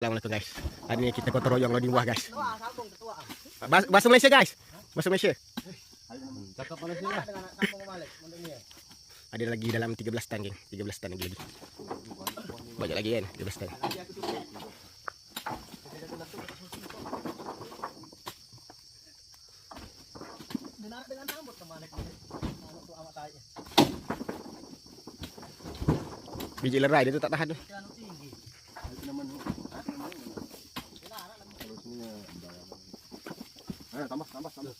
Assalamualaikum guys. Hari ni kita gotong royong loading buah guys. Bas bahasa Malaysia guys. Bahasa Malaysia. Cakap Malaysia lah. Ada lagi dalam 13 tan geng. 13 tan lagi lagi. Banyak lagi kan 13 tan. Biji lerai dia tu tak tahan tu. Eh, tambah, tambah, tambah.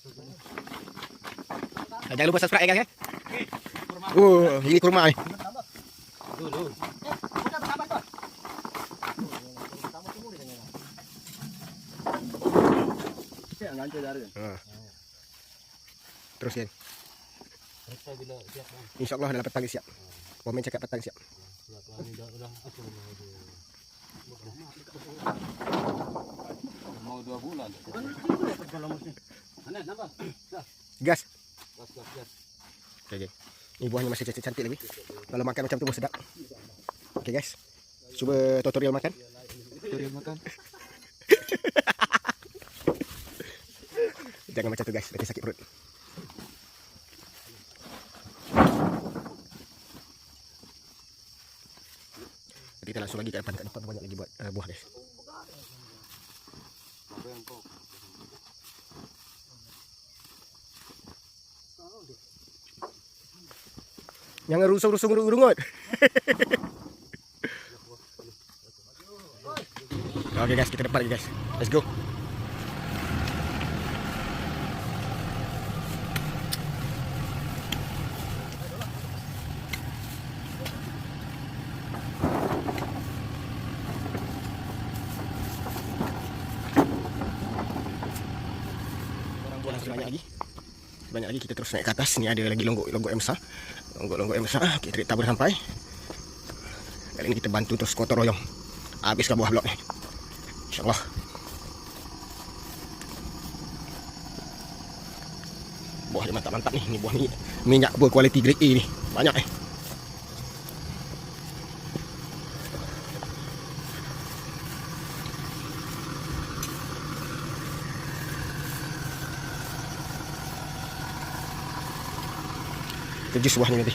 Ah, Jangan lupa subscribe ya guys. eh. Oh, ini kurma ni. Dulu. Ha. Terus kan. Kita bila siap bang. InsyaAllah dalam petang siap. Komen cakap petang siap. Dah dah dia. Mau dua bulan. Gas. Gas gas gas. Okay, okay. Ni buahnya masih cantik-cantik lagi. Kalau makan macam tu pun sedap. Okay guys. Cuba tutorial makan. Tutorial makan. Jangan macam tu guys, nanti sakit perut. Nanti kita langsung lagi ke depan, kat depan banyak lagi buat uh, buah guys. Yang kau? Jangan rusung-rusung rungut. Okay guys, kita depan lagi guys. Let's go. Buah masih banyak lagi. Banyak lagi kita terus naik ke atas. Ni ada lagi longgok-longgok yang besar. Longgok-longgok yang besar. Kita tarik tabur sampai. Kali ini kita bantu terus gotong royong. Habiskan buah blok ni. InsyaAllah. Buah dia mantap-mantap ni. Ni buah ni minyak berkualiti grade A ni. Banyak eh. keji suahnya nanti